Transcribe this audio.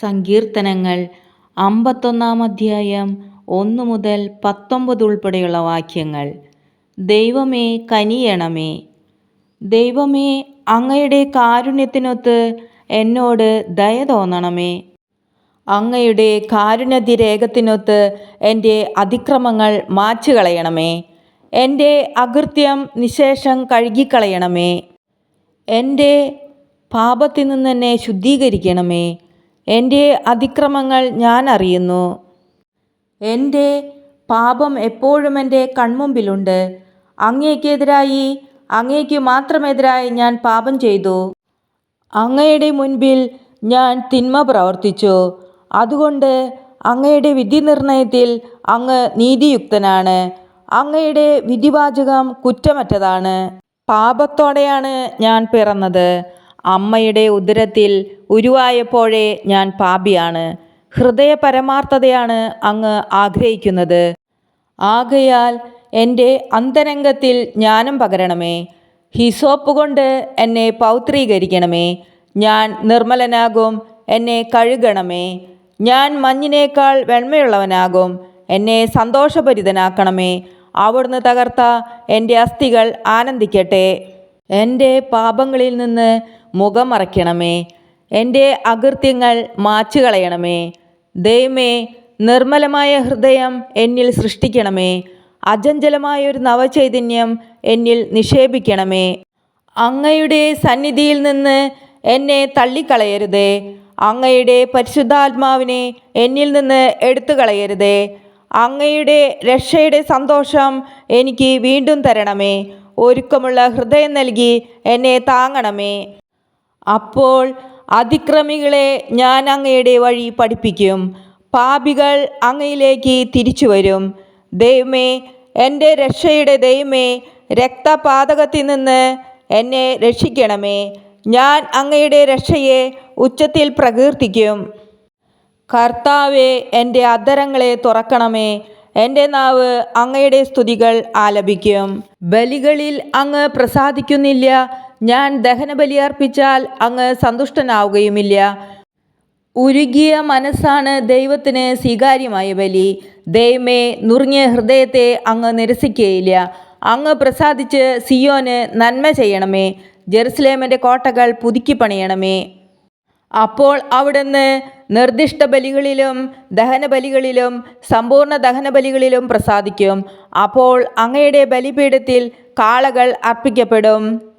സങ്കീർത്തനങ്ങൾ അമ്പത്തൊന്നാം അധ്യായം ഒന്ന് മുതൽ പത്തൊമ്പത് ഉൾപ്പെടെയുള്ള വാക്യങ്ങൾ. ദൈവമേ കനിയണമേ. ദൈവമേ അങ്ങയുടെ കാരുണ്യത്തിനൊത്ത് എന്നോട് ദയ തോന്നണമേ. അങ്ങയുടെ കാരുണ്യതിരേഖത്തിനൊത്ത് എന്റെ അതിക്രമങ്ങൾ മാച്ചു കളയണമേ എന്റെ അകൃത്യം നിശേഷം കഴുകിക്കളയണമേ. എന്റെ പാപത്തിൽ നിന്ന് എന്നെ ശുദ്ധീകരിക്കണമേ. എന്റെ അതിക്രമങ്ങൾ ഞാൻ അറിയുന്നു. എന്റെ പാപം എപ്പോഴും എന്റെ കൺമുമ്പിലുണ്ട്. അങ്ങേക്കെതിരായി അങ്ങേക്ക് മാത്രമെതിരായി ഞാൻ പാപം ചെയ്തു. അങ്ങയുടെ മുൻപിൽ ഞാൻ തിന്മ പ്രവർത്തിച്ചു. അതുകൊണ്ട് അങ്ങയുടെ വിധി നിർണയത്തിൽ അങ്ങ് നീതിയുക്തനാണ്. അങ്ങയുടെ വിധിവാചകം കുറ്റമറ്റതാണ്. പാപത്തോടെയാണ് ഞാൻ പിറന്നത്. അമ്മയുടെ ഉദരത്തിൽ ഉരുവായപ്പോഴേ ഞാൻ പാപിയാണ്. ഹൃദയ പരമാർത്ഥതയാണ് അങ്ങ് ആഗ്രഹിക്കുന്നത്. ആകയാൽ എന്റെ അന്തരംഗത്തിൽ ജ്ഞാനം പകരണമേ. ഹിസോപ്പ് കൊണ്ട് എന്നെ പൗത്രീകരിക്കണമേ. ഞാൻ നിർമ്മലനാകും എന്നെ കഴുകണമേ. ഞാൻ മഞ്ഞിനേക്കാൾ വെണ്മയുള്ളവനാകും എന്നെ സന്തോഷഭരിതനാക്കണമേ. അവിടുന്ന് തകർത്ത എന്റെ അസ്ഥികൾ ആനന്ദിക്കട്ടെ. എന്റെ പാപങ്ങളിൽ നിന്ന് മുഖം മറയ്ക്കണമേ. എന്റെ അകൃത്യങ്ങൾ മാച്ചു കളയണമേ ദൈവമേ നിർമ്മലമായ ഹൃദയം എന്നിൽ സൃഷ്ടിക്കണമേ. അജഞ്ചലമായ ഒരു നവചൈതന്യം എന്നിൽ നിക്ഷേപിക്കണമേ. അങ്ങയുടെ സന്നിധിയിൽ നിന്ന് എന്നെ തള്ളിക്കളയരുതേ. അങ്ങയുടെ പരിശുദ്ധാത്മാവിനെ എന്നിൽ നിന്ന് എടുത്തു കളയരുതേ അങ്ങയുടെ രക്ഷയുടെ സന്തോഷം എനിക്ക് വീണ്ടും തരണമേ. ഒരുക്കമുള്ള ഹൃദയം നൽകി എന്നെ താങ്ങണമേ. അപ്പോൾ അതിക്രമികളെ ഞാൻ അങ്ങയുടെ വഴി പഠിപ്പിക്കും. പാപികൾ അങ്ങയിലേക്ക് തിരിച്ചു വരും. ദൈവമേ എന്റെ രക്ഷയുടെ ദൈവമേ രക്തപാതകത്തിൽ നിന്ന് എന്നെ രക്ഷിക്കണമേ. ഞാൻ അങ്ങയുടെ രക്ഷയെ ഉച്ചത്തിൽ പ്രകീർത്തിക്കും. കർത്താവെ എന്റെ അധരങ്ങളെ തുറക്കണമേ. എന്റെ നാവ് അങ്ങയുടെ സ്തുതികൾ ആലപിക്കും. ബലികളിൽ അങ്ങ് പ്രസാദിക്കുന്നില്ല. ഞാൻ ദഹനബലി അർപ്പിച്ചാൽ അങ്ങ് സന്തുഷ്ടനാവുകയുമില്ല. ഉരുകിയ മനസ്സാണ് ദൈവത്തിന് സ്വീകാര്യമായ ബലി. ദൈവമേ നുറുങ്ങിയ ഹൃദയത്തെ അങ്ങ് നിരസിക്കുകയില്ല അങ്ങ് പ്രസാദിച്ച് സിയോന് നന്മ ചെയ്യണമേ. ജെറുസലേമിന്റെ കോട്ടകൾ പുതുക്കി പണിയണമേ. അപ്പോൾ അവിടുന്ന് നിർദ്ദിഷ്ട ബലികളിലും ദഹനബലികളിലും സമ്പൂർണ ദഹനബലികളിലും പ്രസാദിക്കും. അപ്പോൾ അങ്ങയുടെ ബലിപീഠത്തിൽ കാളകൾ അർപ്പിക്കപ്പെടും.